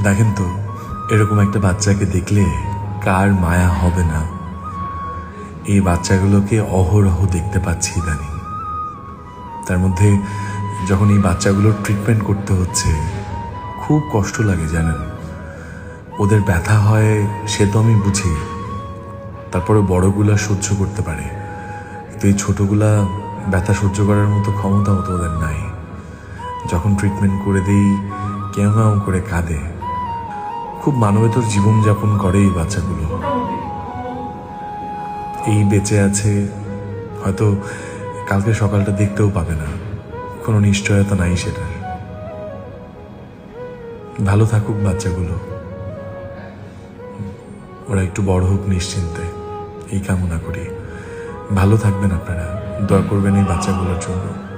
দেখেন তো, এরকম একটা বাচ্চাকে দেখলে কার মায়া হবে না। এই বাচ্চাগুলোকে অহরহ দেখতে পাচ্ছি ইদানিং। তার মধ্যে যখন এই বাচ্চাগুলোর ট্রিটমেন্ট করতে হচ্ছে, খুব কষ্ট লাগে জানেন। ওদের ব্যথা হয়, সে তো আমি বুঝি। তারপরে বড়গুলা সহ্য করতে পারে। কিন্তু এই ছোটোগুলা ব্যথা সহ্য করার মতো ক্ষমতাও তো ওদের নাই। যখন ট্রিটমেন্ট করে দিই কেউ করে কাঁদে। খুব মানবেতর জীবনযাপন করে এই বাচ্চাগুলো। এই বেঁচে আছে, হয়তো কালকে সকালটা দেখতেও পাবে না। কোনো নিশ্চয়তা নাই সেটার। ভালো থাকুক বাচ্চাগুলো। ওরা একটু বড় হোক নিশ্চিন্তে। এই কামনা করি। ভালো থাকবেন আপনারা। দয়া করবেন এই বাচ্চাগুলোর জন্য।